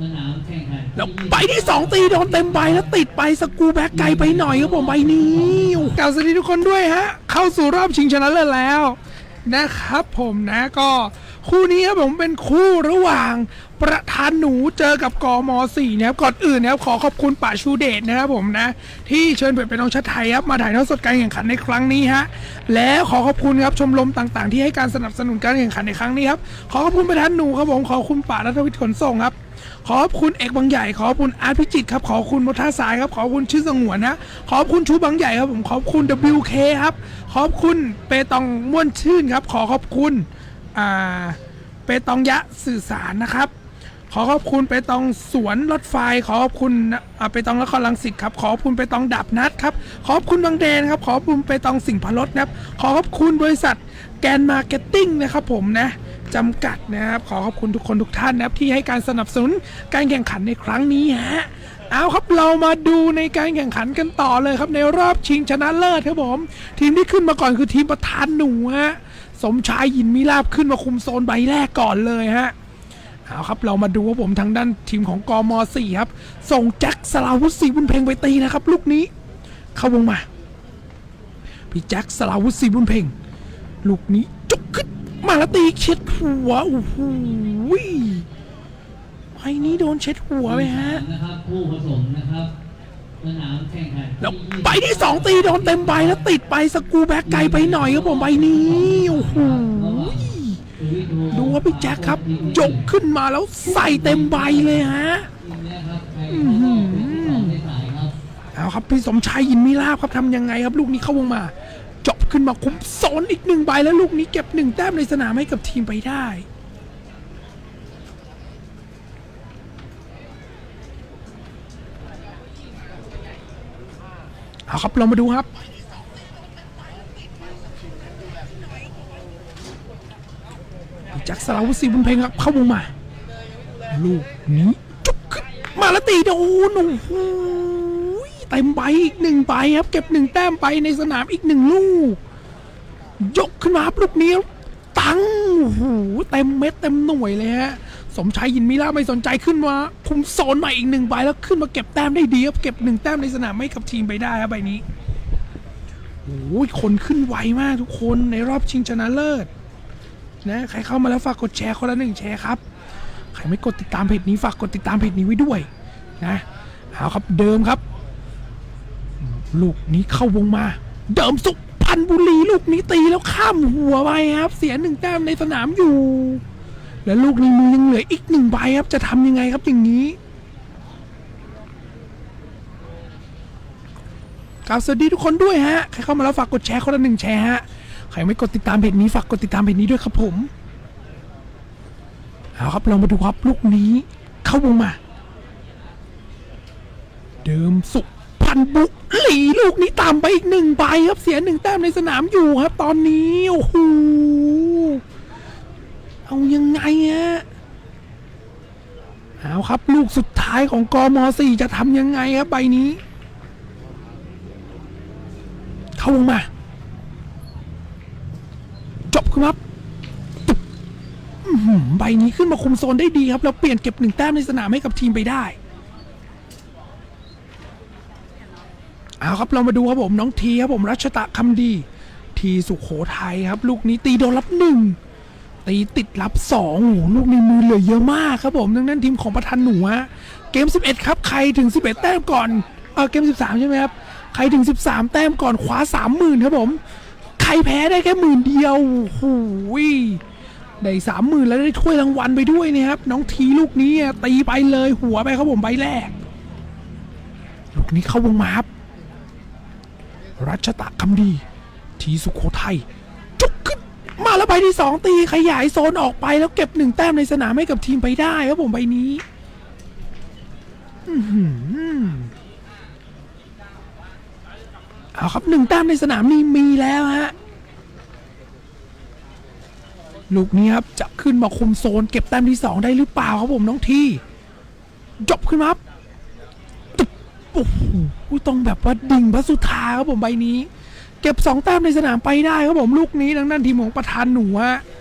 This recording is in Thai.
สนามแข่งขันแล้วใบที่สองตีโดนเต็มใบแล้วติดไปสกรูแบ็กไกลไปหน่อยครับผมใบนี้กล่าวสวัสดีทุกคนด้วยฮะ เข้าสู่รอบชิงชนะเลิศแล้วนะครับผมนะก็คู่นี้ครับผมเป็นคู่ระหว่างประธานหนูเจอกับกม4นะครับก่อนอื่นนะครับขอขอบคุณป่าชูเดชนะครับผมนะ ที่เชิญเปิดเป็นน้องชาติไทยครับมาถ่ายทอดสดการแข่งขันในครั้งนี้ฮะและขอขอบคุณครับชมรมต่างๆ ที่ให้การสนับสนุนการแข่งขันในครั้งนี้ครับขอขอบคุณประธานหนูครับผมขอขอบคุณป่ารัฐวิทย์ขนส่งครับ ขอบคุณเอกบางใหญ่ ขอบคุณอาร์ตพิจิตครับ ขอบคุณมท่าสายครับ ขอบคุณชื่อสงวนนะ ขอบคุณชูบางใหญ่ครับผมขอบคุณ WK ครับ ขอบคุณเปตองม่วนชื่นครับ ขอขอบคุณอ่าเปตองยะสื่อสารนะครับขอขอบคุณเปตองสวนรถไฟ ขอขอบคุณอ่าเปตองนครลังสิตครับ ขอขอบคุณเปตองดับนัดครับ ขอขอบคุณบางแดนครับ ขอขอบคุณเปตองสิ่งพลดนะครับ ขอขอบคุณบริษัทแกนมาร์เก็ตติ้งนะครับผมนะ จำกัดนะครับ ขอขอบคุณทุกคนทุกท่านนะครับ ที่ให้การสนับสนุนการแข่งขันในครั้งนี้ฮะเอาครับเรามาดูในการแข่งขันกันต่อเลยครับ ในรอบชิงชนะเลิศครับผม ทีมที่ขึ้นมาก่อนคือทีมประธานหนูฮะสมชายยินมีลาบขึ้นมาคุมโซนใบแรกก่อนเลยฮะเอาครับเรามาดูว่าผมทางด้านทีมของกม4ครับ ส่งแจ็คสลาวุธศรีบุญเพ็งไปตีนะครับ ลูกนี้เข้าวงมา พี่แจ็คสลาวุธศรีบุญเพ็งลูกนี้ มาแล้วตีเช็ดหัวโอ้โหไอ้นี้โดนเช็ดหัวไปฮะนะครับผู้ผสมนะครับสนามแข่งขันแล้วใบที่สองตีโดนเต็มใบแล้วติดไปสกรูแบ็กไกลไปหน่อยครับผมใบนี้โอ้โหดูว่าพี่แจ็คครับยกขึ้นมาแล้วใส่เต็มใบเลยฮะเอาครับพี่สมชายยินมีลาบครับทำยังไงครับลูกนี้เข้าวงมาจบ ขึ้นมาคุ้มโซนอีกหนึ่งใบแล้วลูกนี้เก็บหนึ่งแต้มในสนามให้กับทีมไปได้ เอาครับเรามาดูครับแจ็คสลาวุธศรีบุญเพ็งครับ เข้าวงมา ลูกนี้จุกขึ้นมาแล้วตีโดนโอ้โห ต็มใบอีกหนึ่งใบครับเก็บหนึ่งแต้มไปในสนามอีกหนึ่งลูก ยกขึ้นมารับลูกนี้ตังโอ้โหเต็มเม็ดเต็มหน่วยเลยฮะสมชายยินมิล่าไม่สนใจขึ้นมาคุมโซนใหม่อีกหนึ่งใบแล้วขึ้นมาเก็บแต้มได้ดีครับเก็บหนึ่งแต้มในสนามให้กับทีมไปได้ครับใบนี้โอ้ยคนขึ้นไวมากทุกคนในรอบชิงชนะเลิศนะใครเข้ามาแล้วฝากกดแชร์คนละหนึ่งแชร์ครับใครไม่กดติดตามเพจนี้ฝากกดติดตามเพจนี้ไว้ด้วยนะเอาครับเดิมครับ ลูกนี้เข้าวงมา เดิมสุพรรณบุรีลูกนี้ตีแล้วข้ามหัวไปครับ เสียหนึ่งแต้มในสนามอยู่ แล้วลูกนี้มือยังเหลืออีกหนึ่งใบครับ จะทำยังไงครับอย่างนี้กล่าวสวัสดีทุกคนด้วยฮะ ใครเข้ามาแล้วฝากกดแชร์คนละหนึ่งแชร์ฮะ ใครไม่กดติดตามเพจนี้ฝากกดติดตามเพจนี้ด้วยครับผมเอาครับเรามาดูครับลูกนี้เข้าวงมา เดิมสุ พันบุหลีลูกนี้ตามไปอีกหนึ่งใบครับเสียหนึ่งแต้มในสนามอยู่ครับ ตอนนี้โอ้โหเอายังไงฮะเอาครับ ลูกสุดท้ายของกมสี่จะทำยังไงครับใบนี้ เข้าวงมา จบครับใบนี้ขึ้นมาคุมโซนได้ดีครับ แล้วเปลี่ยนเก็บหนึ่งแต้มในสนามให้กับทีมไปได้ เอาครับเรามาดูครับผมน้องทีครับผมรัชตะคำดี ทีสุขโขทัยครับ ลูกนี้ตีโดนรับหนึ่งตีติดรับสองโอ้ลูกในมือเหลือเยอะมากครับผมดังนั้นทีมของประธานหนูฮะเกม 11 ครับใครถึง 11 แต้มก่อนเออเกม 13 ใช่ไหมครับใครถึง 13 แต้มก่อนคว้า30,000 ครับผม ใครแพ้ได้แค่หมื่นเดียวโอ้โหได้สามหมื่นแล้วได้ถ้วยรางวัลไปด้วยนะครับ น้องทีลูกนี้ตีไปเลยหัวไปครับผมใบแรก ลูกนี้เข้าวงมาครับ รัชตะคำดี ทีสุขโขทัยจุกขึ้นมาแล้วใบที่สองตีขยายโซนออกไปแล้วเก็บหนึ่งแต้มในสนามให้กับทีมไปได้ครับผมใบนี้อื้อหือเอาครับหนึ่งแต้มในสนามนี้มีแล้วฮะลูกนี้ครับจะขึ้นมาคุมโซนเก็บแต้มที่สองได้หรือเปล่าครับผมน้องทีจบขึ้นมาครับ โอ้โหต้องแบบว่าดิ่งพระสุธาครับผมใบนี้ เก็บสองแต้มในสนามไปได้ครับผมลูกนี้ดังนั้นทีมของประธานหนูฮะ